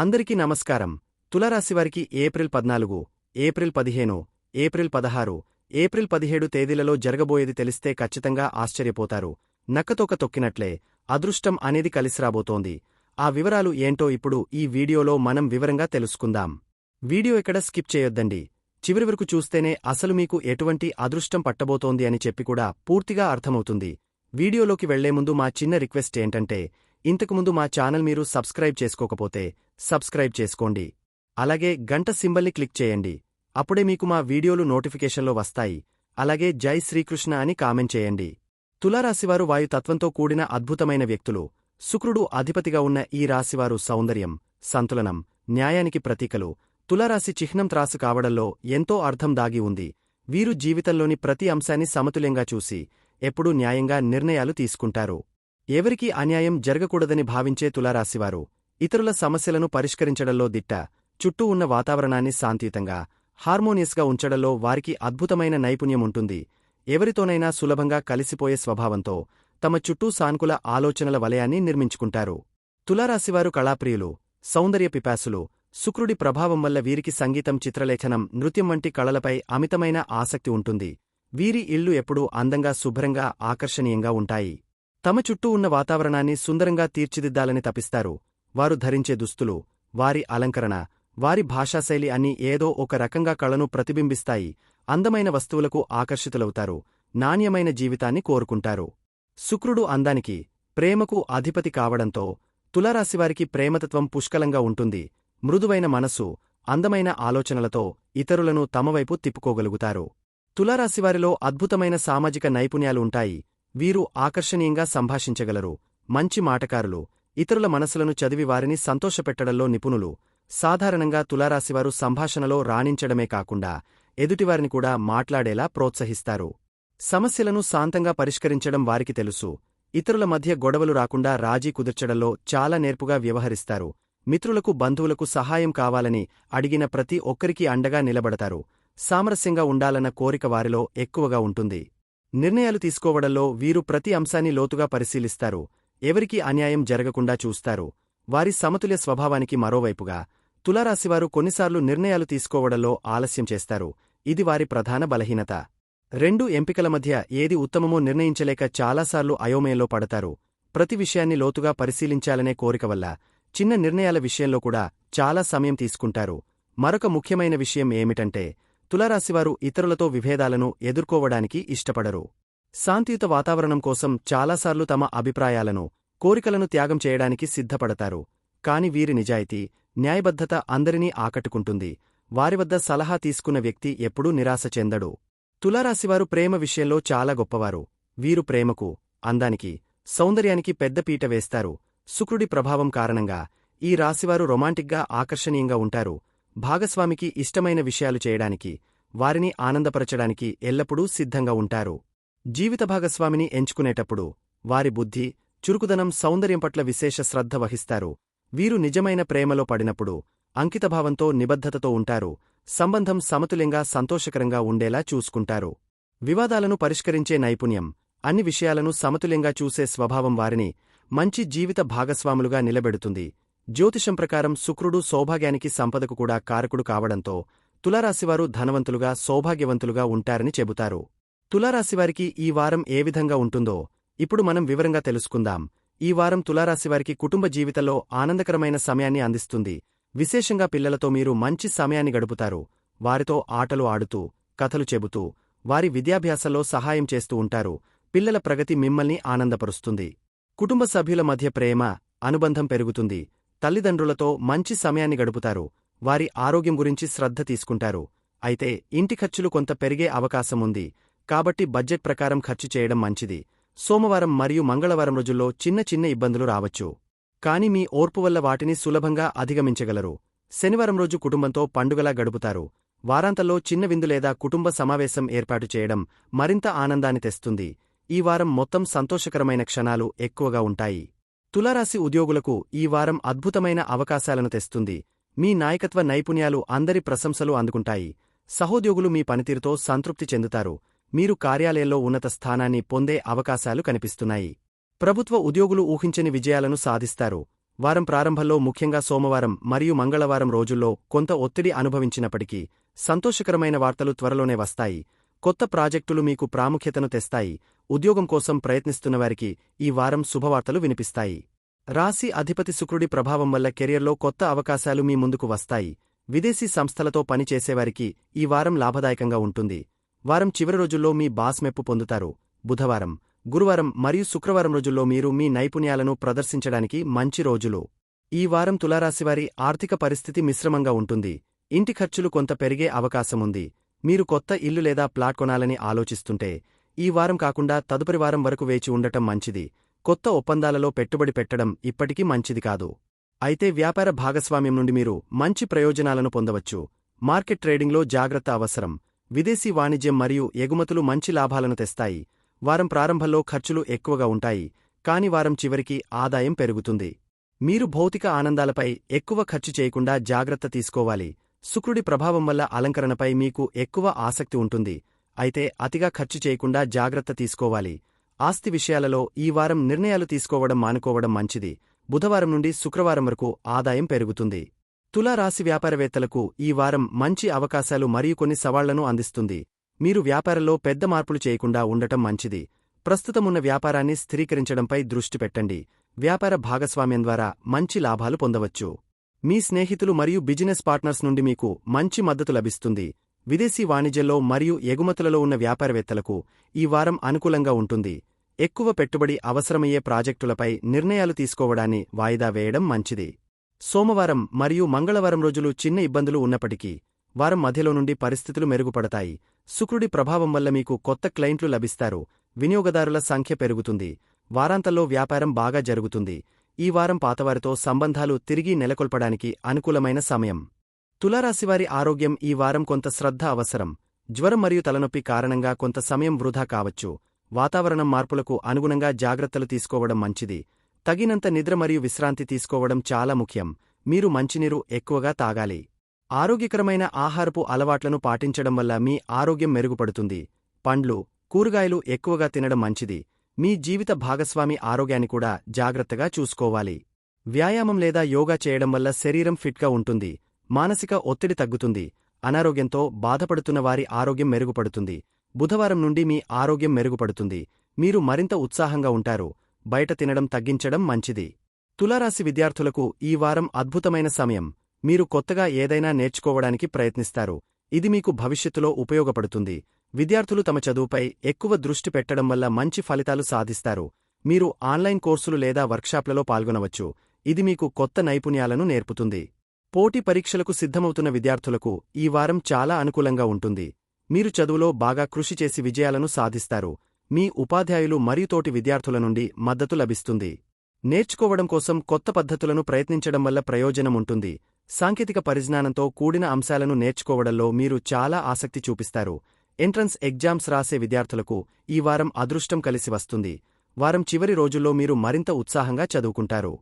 అందరికీ నమస్కారం. తులరాశివారికి ఏప్రిల్ పద్నాలుగు ఏప్రిల్ పదిహేను ఏప్రిల్ పదహారు ఏప్రిల్ పదిహేడు తేదీలలో జరగబోయేది తెలిస్తే ఖచ్చితంగా ఆశ్చర్యపోతారు. నక్కతోక తొక్కినట్లే అదృష్టం అనేది కలిసిరాబోతోంది. ఆ వివరాలు ఏంటో ఇప్పుడు ఈ వీడియోలో మనం వివరంగా తెలుసుకుందాం. వీడియో ఎక్కడ స్కిప్ చేయొద్దండి. చివరి వరకు చూస్తేనే అసలు మీకు ఎటువంటి అదృష్టం పట్టబోతోంది అని చెప్పి కూడా పూర్తిగా అర్థమవుతుంది. వీడియోలోకి వెళ్ళే ముందు మా చిన్న రిక్వెస్ట్ ఏంటంటే ఇంతకుముందు మా ఛానల్ మీరు సబ్స్క్రైబ్ చేసుకోకపోతే సబ్స్క్రైబ్ చేసుకోండి. అలాగే గంట సింబల్ని క్లిక్ చేయండి. అప్పుడే మీకు మా వీడియోలు నోటిఫికేషన్లో వస్తాయి. అలాగే జై శ్రీకృష్ణ అని కామెంట్ చేయండి. తులారాశివారు వాయుతత్వంతో కూడిన అద్భుతమైన వ్యక్తులు. శుక్రుడు అధిపతిగా ఉన్న ఈ రాశివారు సౌందర్యం సంతులనం న్యాయానికి ప్రతీకలు. తులారాశి చిహ్నం త్రాసు కావడంలో ఎంతో అర్థం దాగి ఉంది. వీరు జీవితంలోని ప్రతి అంశాన్ని సమతుల్యంగా చూసి ఎప్పుడూ న్యాయంగా నిర్ణయాలు తీసుకుంటారు. ఎవరికీ అన్యాయం జరగకూడదని భావించే తులారాశివారు. ఇతరుల సమస్యలను పరిష్కరించడంలో దిట్ట చుట్టూ ఉన్న వాతావరణాన్ని శాంతియుతంగా హార్మోనియస్గా ఉంచడంలో వారికి అద్భుతమైన నైపుణ్యం ఉంటుంది. ఎవరితోనైనా సులభంగా కలిసిపోయే స్వభావంతో తమ చుట్టూ సానుకూల ఆలోచనల వలయాన్ని నిర్మించుకుంటారు. తులారాశివారు కళాప్రియులు సౌందర్య పిపాసులు శుక్రుడి ప్రభావం వల్ల వీరికి సంగీతం చిత్రలేఖనం నృత్యం వంటి కళలపై అమితమైన ఆసక్తి ఉంటుంది. వీరి ఇళ్ళు ఎప్పుడూ అందంగా శుభ్రంగా ఆకర్షణీయంగా ఉంటాయి. తమ చుట్టూ ఉన్న వాతావరణాన్ని సుందరంగా తీర్చిదిద్దాలని తపిస్తారు. వారు ధరించే దుస్తులు వారి అలంకరణ వారి భాషాశైలి అన్నీ ఏదో ఒక రకంగా కళను ప్రతిబింబిస్తాయి అందమైన వస్తువులకు ఆకర్షితులవుతారు నాణ్యమైన జీవితాన్ని కోరుకుంటారు. శుక్రుడు అందానికి ప్రేమకు అధిపతి కావడంతో తులారాశివారికి ప్రేమతత్వం పుష్కలంగా ఉంటుంది మృదువైన మనస్సు అందమైన ఆలోచనలతో ఇతరులను తమవైపు తిప్పుకోగలుగుతారు. తులారాశివారిలో అద్భుతమైన సామాజిక నైపుణ్యాలు ఉంటాయి వీరు ఆకర్షణీయంగా సంభాషించగలరు మంచి మాటకారులు ఇతరుల మనసులను చదివి వారిని సంతోషపెట్టడంలో నిపుణులు. సాధారణంగా తులారాశివారు సంభాషణలో రాణించడమే కాకుండా ఎదుటివారిని కూడా మాట్లాడేలా ప్రోత్సహిస్తారు. సమస్యలను శాంతంగా పరిష్కరించడం వారికి తెలుసు. ఇతరుల మధ్య గొడవలు రాకుండా రాజీ కుదర్చడంలో చాలా నేర్పుగా వ్యవహరిస్తారు. మిత్రులకు బంధువులకు సహాయం కావాలని అడిగిన ప్రతి ఒక్కరికి అండగా నిలబడతారు. సామరస్యంగా ఉండాలన్న కోరిక వారిలో ఎక్కువగా ఉంటుంది. నిర్ణయాలు తీసుకోవడంలో వీరు ప్రతి అంశాన్ని లోతుగా పరిశీలిస్తారు. ఎవరికీ అన్యాయం జరగకుండా చూస్తారు. వారి సమతుల్య స్వభావానికి మరోవైపుగా తులారాశివారు కొన్నిసార్లు నిర్ణయాలు తీసుకోవడంలో ఆలస్యం చేస్తారు. ఇది వారి ప్రధాన బలహీనత. రెండు ఎంపికల మధ్య ఏది ఉత్తమమో నిర్ణయించలేక చాలాసార్లు అయోమయంలో పడతారు. ప్రతి విషయాన్ని లోతుగా పరిశీలించాలనే కోరిక వల్ల చిన్న నిర్ణయాల విషయంలో కూడా చాలా సమయం తీసుకుంటారు. మరొక ముఖ్యమైన విషయం ఏమిటంటే తులారాశివారు ఇతరులతో విభేదాలను ఎదుర్కోవడానికి ఇష్టపడరు. శాంతియుత వాతావరణం కోసం చాలాసార్లు తమ అభిప్రాయాలను కోరికలను త్యాగం చేయడానికి సిద్ధపడతారు. కాని వీరి నిజాయితీ న్యాయబద్ధత అందరినీ ఆకట్టుకుంటుంది. వారివద్ద సలహా తీసుకున్న వ్యక్తి ఎప్పుడూ నిరాశ చెందడు. తులారాశివారు ప్రేమ విషయంలో చాలా గొప్పవారు. వీరు ప్రేమకు అందానికి సౌందర్యానికి పెద్దపీట వేస్తారు. శుక్రుడి ప్రభావం కారణంగా ఈ రాశివారు రొమాంటిక్గా ఆకర్షణీయంగా ఉంటారు. భాగస్వామికి ఇష్టమైన విషయాలు చేయడానికి వారిని ఆనందపరచడానికి ఎల్లప్పుడూ సిద్ధంగా ఉంటారు. జీవిత భాగస్వామిని ఎంచుకునేటప్పుడు వారి బుద్ధి చురుకుదనం సౌందర్యం పట్ల విశేష శ్రద్ధ వహిస్తారు. వీరు నిజమైన ప్రేమలో పడినప్పుడు అంకితభావంతో నిబద్ధతతో ఉంటారు. సంబంధం సమతుల్యంగా సంతోషకరంగా ఉండేలా చూసుకుంటారు. వివాదాలను పరిష్కరించే నైపుణ్యం అన్ని విషయాలను సమతుల్యంగా చూసే స్వభావం వారిని మంచి జీవిత భాగస్వాములుగా నిలబెడుతుంది. జ్యోతిషం ప్రకారం శుక్రుడు సౌభాగ్యానికి సంపదకు కూడా కారకుడు కావడంతో తులారాశివారు ధనవంతులుగా సౌభాగ్యవంతులుగా ఉంటారని చెబుతారు. తులారాశివారికి ఈ వారం ఏ విధంగా ఉంటుందో ఇప్పుడు మనం వివరంగా తెలుసుకుందాం. ఈ వారం తులారాశివారికి కుటుంబ జీవితంలో ఆనందకరమైన సమయాన్ని అందిస్తుంది. విశేషంగా పిల్లలతో మీరు మంచి సమయాన్ని గడుపుతారు. వారితో ఆటలు ఆడుతూ కథలు చెబుతూ వారి విద్యాభ్యాసంలో సహాయం చేస్తూ ఉంటారు. పిల్లల ప్రగతి మిమ్మల్ని ఆనందపరుస్తుంది. కుటుంబ సభ్యుల మధ్య ప్రేమ అనుబంధం పెరుగుతుంది. తల్లిదండ్రులతో మంచి సమయాన్ని గడుపుతారు. వారి ఆరోగ్యం గురించి శ్రద్ధ తీసుకుంటారు. అయితే ఇంటి ఖర్చులు కొంత పెరిగే అవకాశం ఉంది. కాబట్టి బడ్జెట్ ప్రకారం ఖర్చు చేయడం మంచిది. సోమవారం మరియు మంగళవారం రోజుల్లో చిన్న చిన్న ఇబ్బందులు రావచ్చు. కాని మీ ఓర్పు వల్ల వాటిని సులభంగా అధిగమించగలరు. శనివారం రోజు కుటుంబంతో పండుగలా గడుపుతారు. వారాంతంలో చిన్న విందు లేదా కుటుంబ సమావేశం ఏర్పాటు చేయడం మరింత ఆనందాన్ని తెస్తుంది. ఈ వారం మొత్తం సంతోషకరమైన క్షణాలు ఎక్కువగా ఉంటాయి. తులారాశి ఉద్యోగులకు ఈ వారం అద్భుతమైన అవకాశాలను తెస్తుంది. మీ నాయకత్వ నైపుణ్యాలు అందరి ప్రశంసలు అందుకుంటాయి. సహోద్యోగులు మీ పనితీరుతో సంతృప్తి చెందుతారు. మీరు కార్యాలయంలో ఉన్నత స్థానాన్ని పొందే అవకాశాలు కనిపిస్తున్నాయి. ప్రభుత్వ ఉద్యోగులు ఊహించని విజయాలను సాధిస్తారు. వారం ప్రారంభంలో ముఖ్యంగా సోమవారం మరియు మంగళవారం రోజుల్లో కొంత ఒత్తిడి అనుభవించినప్పటికీ సంతోషకరమైన వార్తలు త్వరలోనే వస్తాయి. కొత్త ప్రాజెక్టులు మీకు ప్రాముఖ్యతను తెస్తాయి. ఉద్యోగం కోసం ప్రయత్నిస్తున్నవారికి ఈ వారం శుభవార్తలు వినిపిస్తాయి. రాశి అధిపతి శుక్రుడి ప్రభావం వల్ల కెరియర్లో కొత్త అవకాశాలు మీ ముందుకు వస్తాయి. విదేశీ సంస్థలతో పనిచేసేవారికి ఈ వారం లాభదాయకంగా ఉంటుంది. వారం చివరి రోజుల్లో మీ బాస్ మెప్పు పొందుతారు. బుధవారం గురువారం మరియు శుక్రవారం రోజుల్లో మీరు మీ నైపుణ్యాలను ప్రదర్శించడానికి మంచి రోజులు. ఈ వారం తులారాశివారి ఆర్థిక పరిస్థితి మిశ్రమంగా ఉంటుంది. ఇంటి ఖర్చులు కొంత పెరిగే అవకాశముంది మీరు కొత్త ఇల్లు లేదా ప్లాట్ కొనాలని ఆలోచిస్తుంటే ఈ వారం కాకుండా తదుపరి వారం వరకు వేచి ఉండటం మంచిది. కొత్త ఒప్పందాలలో పెట్టుబడి పెట్టడం ఇప్పటికీ మంచిది కాదు. అయితే వ్యాపార భాగస్వామ్యం నుండి మీరు మంచి ప్రయోజనాలను పొందవచ్చు. మార్కెట్ ట్రేడింగ్లో జాగ్రత్త అవసరం. విదేశీ వాణిజ్యం మరియు ఎగుమతులు మంచి లాభాలను తెస్తాయి. వారం ప్రారంభంలో ఖర్చులు ఎక్కువగా ఉంటాయి కాని వారం చివరికి ఆదాయం పెరుగుతుంది. మీరు భౌతిక ఆనందాలపై ఎక్కువ ఖర్చు చేయకుండా జాగ్రత్త తీసుకోవాలి. శుక్రుడి ప్రభావం వల్ల అలంకరణపై మీకు ఎక్కువ ఆసక్తి ఉంటుంది. అయితే అతిగా ఖర్చు చేయకుండా జాగ్రత్త తీసుకోవాలి. ఆస్తి విషయాలలో ఈ వారం నిర్ణయాలు తీసుకోవడం మానుకోవడం మంచిది. బుధవారం నుండి శుక్రవారం వరకు ఆదాయం పెరుగుతుంది. తులారాశి వ్యాపారవేత్తలకు ఈ వారం మంచి అవకాశాలు మరియు కొన్ని సవాళ్ళను అందిస్తుంది. మీరు వ్యాపారంలో పెద్ద మార్పులు చేయకుండా ఉండటం మంచిది. ప్రస్తుతమున్న వ్యాపారాన్ని స్థిరీకరించడంపై దృష్టి పెట్టండి. వ్యాపార భాగస్వామ్యం ద్వారా మంచి లాభాలు పొందవచ్చు. మీ స్నేహితులు మరియు బిజినెస్ పార్ట్నర్స్ నుండి మీకు మంచి మద్దతు లభిస్తుంది. విదేశీ వాణిజ్యంలో మరియు ఎగుమతులలో ఉన్న వ్యాపారవేత్తలకు ఈ వారం అనుకూలంగా ఉంటుంది. ఎక్కువ పెట్టుబడి అవసరమయ్యే ప్రాజెక్టులపై నిర్ణయాలు తీసుకోవడాన్ని వాయిదా వేయడం మంచిది. సోమవారం మరియు మంగళవారం రోజులు చిన్న ఇబ్బందులు ఉన్నప్పటికీ వారం మధ్యలో నుండి పరిస్థితులు మెరుగుపడతాయి. శుక్రుడి ప్రభావం వల్ల మీకు కొత్త క్లయింట్లు లభిస్తారు. వినియోగదారుల సంఖ్య పెరుగుతుంది. వారాంతంలో వ్యాపారం బాగా జరుగుతుంది. ఈ వారం పాతవారితో సంబంధాలు తిరిగి నెలకొల్పడానికి అనుకూలమైన సమయం. తులారాశివారి ఆరోగ్యం ఈ వారం కొంత శ్రద్ధ అవసరం. జ్వరం మరియు తలనొప్పి కారణంగా కొంత సమయం వృధా కావచ్చు. వాతావరణం మార్పులకు అనుగుణంగా జాగ్రత్తలు తీసుకోవడం మంచిది. తగినంత నిద్ర మరియు విశ్రాంతి తీసుకోవడం చాలా ముఖ్యం. మీరు మంచినీరు ఎక్కువగా తాగాలి. ఆరోగ్యకరమైన ఆహారపు అలవాట్లను పాటించడం వల్ల మీ ఆరోగ్యం మెరుగుపడుతుంది. పండ్లు కూరగాయలు ఎక్కువగా తినడం మంచిది. మీ జీవిత భాగస్వామి ఆరోగ్యాన్ని కూడా జాగ్రత్తగా చూసుకోవాలి. వ్యాయామం లేదా యోగా చేయడం వల్ల శరీరం ఫిట్గా ఉంటుంది. మానసిక ఒత్తిడి తగ్గుతుంది. అనారోగ్యంతో బాధపడుతున్న వారి ఆరోగ్యం మెరుగుపడుతుంది. బుధవారం నుండి మీ ఆరోగ్యం మెరుగుపడుతుంది. మీరు మరింత ఉత్సాహంగా ఉంటారు. బయట తినడం తగ్గించడం మంచిది. తులారాశి విద్యార్థులకు ఈ వారం అద్భుతమైన సమయం. మీరు కొత్తగా ఏదైనా నేర్చుకోవడానికి ప్రయత్నిస్తారు. ఇది మీకు భవిష్యత్తులో ఉపయోగపడుతుంది. విద్యార్థులు తమ చదువుపై ఎక్కువ దృష్టి పెట్టడం వల్ల మంచి ఫలితాలు సాధిస్తారు. మీరు ఆన్లైన్ కోర్సులు లేదా వర్క్షాప్లలో పాల్గొనవచ్చు. ఇది మీకు కొత్త నైపుణ్యాలను నేర్పుతుంది. పోటీ పరీక్షలకు సిద్ధమవుతున్న విద్యార్థులకు ఈ వారం చాలా అనుకూలంగా ఉంటుంది. మీరు చదువులో బాగా కృషి చేసి విజయాలను సాధిస్తారు. మీ ఉపాధ్యాయులు మరియు తోటి విద్యార్థుల నుండి మద్దతు లభిస్తుంది. నేర్చుకోవడం కోసం కొత్త పద్ధతులను ప్రయత్నించడం వల్ల ప్రయోజనముంటుంది సాంకేతిక పరిజ్ఞానంతో కూడిన అంశాలను నేర్చుకోవడంలో మీరు చాలా ఆసక్తి చూపిస్తారు. ఎంట్రన్స్ ఎగ్జామ్స్ రాసే విద్యార్థులకు ఈ వారం అదృష్టం కలిసి వస్తుంది. వారం చివరి రోజుల్లో మీరు మరింత ఉత్సాహంగా చదువుకుంటారు.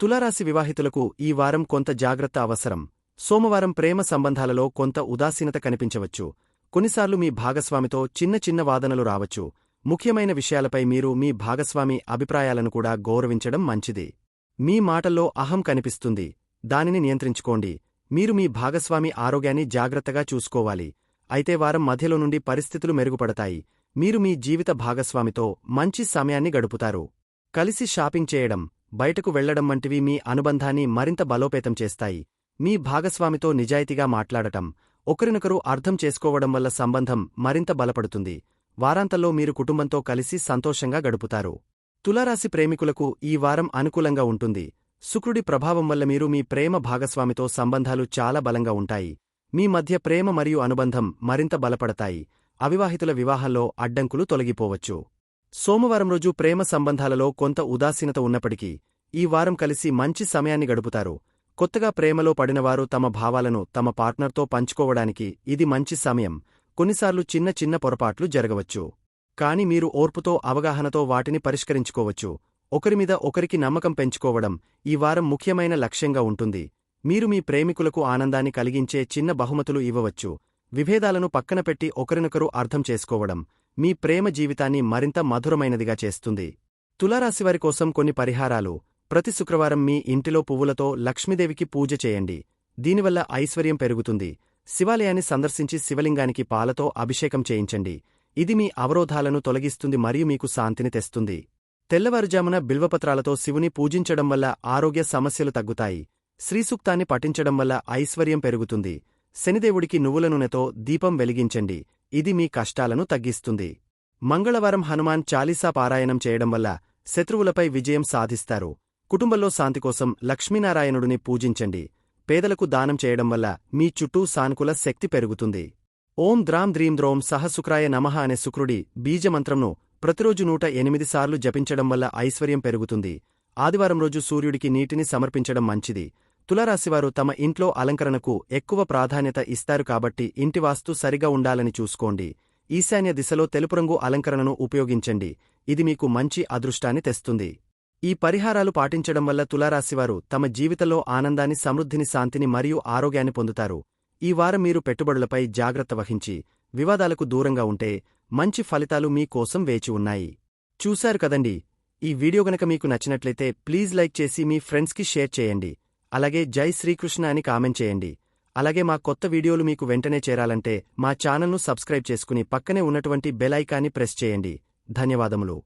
తులారాశి వివాహితులకు ఈ వారం కొంత జాగ్రత్త అవసరం. సోమవారం ప్రేమ సంబంధాలలో కొంత ఉదాసీనత కనిపించవచ్చు. కొన్నిసార్లు మీ భాగస్వామితో చిన్న చిన్న వాదనలు రావచ్చు. ముఖ్యమైన విషయాలపై మీరు మీ భాగస్వామి అభిప్రాయాలను కూడా గౌరవించడం మంచిది. మీ మాటల్లో అహం కనిపిస్తుంది. దానిని నియంత్రించుకోండి. మీరు మీ భాగస్వామి ఆరోగ్యాన్ని జాగ్రత్తగా చూసుకోవాలి. అయితే వారం మధ్యలో నుండి పరిస్థితులు మెరుగుపడతాయి. మీరు మీ జీవిత భాగస్వామితో మంచి సమయాన్ని గడుపుతారు. కలిసి షాపింగ్ చేయడం బయటకు వెళ్ళడం వంటివి మీ అనుబంధాన్ని మరింత బలోపేతం చేస్తాయి. మీ భాగస్వామితో నిజాయితీగా మాట్లాడటం ఒకరినొకరు అర్థం చేసుకోవడం వల్ల సంబంధం మరింత బలపడుతుంది. వారాంతంలో మీరు కుటుంబంతో కలిసి సంతోషంగా గడుపుతారు. తులారాశి ప్రేమికులకు ఈ వారం అనుకూలంగా ఉంటుంది. శుక్రుడి ప్రభావం వల్ల మీరు మీ ప్రేమ భాగస్వామితో సంబంధాలు చాలా బలంగా ఉంటాయి. మీ మధ్య ప్రేమ మరియు అనుబంధం మరింత బలపడతాయి. అవివాహితుల వివాహంలో అడ్డంకులు తొలగిపోవచ్చు. సోమవారం రోజు ప్రేమ సంబంధాలలో కొంత ఉదాసీనత ఉన్నప్పటికీ ఈ వారం కలిసి మంచి సమయాన్ని గడుపుతారు. కొత్తగా ప్రేమలో పడినవారు తమ భావాలను తమ పార్ట్నర్తో పంచుకోవడానికి ఇది మంచి సమయం. కొన్నిసార్లు చిన్న చిన్న పొరపాట్లు జరగవచ్చు. కాని మీరు ఓర్పుతో అవగాహనతో వాటిని పరిష్కరించుకోవచ్చు. ఒకరిమీద ఒకరికి నమ్మకం పెంచుకోవడం ఈ వారం ముఖ్యమైన లక్ష్యంగా ఉంటుంది. మీరు మీ ప్రేమికులకు ఆనందాన్ని కలిగించే చిన్న బహుమతులు ఇవ్వవచ్చు. విభేదాలను పక్కన పెట్టి ఒకరినొకరు అర్థం చేసుకోవడం మీ ప్రేమ జీవితాన్ని మరింత మధురమైనదిగా చేస్తుంది. తులారాశివారి కోసం కొన్ని పరిహారాలు. ప్రతి శుక్రవారం మీ ఇంటిలో పువ్వులతో లక్ష్మీదేవికి పూజ చేయండి. దీనివల్ల ఐశ్వర్యం పెరుగుతుంది. శివాలయాన్ని సందర్శించి శివలింగానికి పాలతో అభిషేకం చేయించండి. ఇది మీ అవరోధాలను తొలగిస్తుంది మరియు మీకు శాంతిని తెస్తుంది. తెల్లవారుజామున బిల్వపత్రాలతో శివుని పూజించడం వల్ల ఆరోగ్య సమస్యలు తగ్గుతాయి. శ్రీసూక్తాన్ని పఠించడం వల్ల ఐశ్వర్యం పెరుగుతుంది. శనిదేవుడికి నువ్వుల నూనెతో దీపం వెలిగించండి. ఇది మీ కష్టాలను తగ్గిస్తుంది. మంగళవారం హనుమాన్ చాలీసా పారాయణం చేయడం వల్ల శత్రువులపై విజయం సాధిస్తారు. కుటుంబంలో శాంతి కోసం లక్ష్మీనారాయణుడిని పూజించండి. పేదలకు దానం చేయడం వల్ల మీ చుట్టూ సానుకూల శక్తి పెరుగుతుంది. ఓం ద్రాం ద్రీం ద్రోం సహశుక్రాయ నమః అనే శుక్రుడి బీజమంత్రంను ప్రతిరోజు నూట ఎనిమిది సార్లు జపించడం వల్ల ఐశ్వర్యం పెరుగుతుంది. ఆదివారం రోజు సూర్యుడికి నీటిని సమర్పించడం మంచిది. తులరాశివారు తమ ఇంట్లో అలంకరణకు ఎక్కువ ప్రాధాన్యత ఇస్తారు కాబట్టి ఇంటి వాస్తు సరిగా ఉండాలని చూసుకోండి. ఈశాన్య దిశలో తెలుపు రంగు అలంకరణను ఉపయోగించండి. ఇది మీకు మంచి అదృష్టాన్ని తెస్తుంది. ఈ పరిహారాలు పాటించడం వల్ల తులారాశివారు తమ జీవితంలో ఆనందాన్ని సమృద్ధిని శాంతిని మరియు ఆరోగ్యాన్ని పొందుతారు. ఈ వారం మీరు పెట్టుబడులపై జాగ్రత్త వహించి వివాదాలకు దూరంగా ఉంటే మంచి ఫలితాలు మీ కోసం వేచి ఉన్నాయి. చూశారు కదండి? ఈ వీడియో గనక మీకు నచ్చినట్లయితే ప్లీజ్ లైక్ చేసి మీ ఫ్రెండ్స్కి షేర్ చేయండి. అలాగే జై శ్రీకృష్ణ అని కామెంట్ చేయండి. అలాగే మా కొత్త వీడియోలు మీకు వెంటనే చేరాలంటే మా ఛానల్ను సబ్స్క్రైబ్ చేసుకుని పక్కనే ఉన్నటువంటి బెల్ ఐకాన్ని ప్రెస్ చేయండి. ధన్యవాదములు.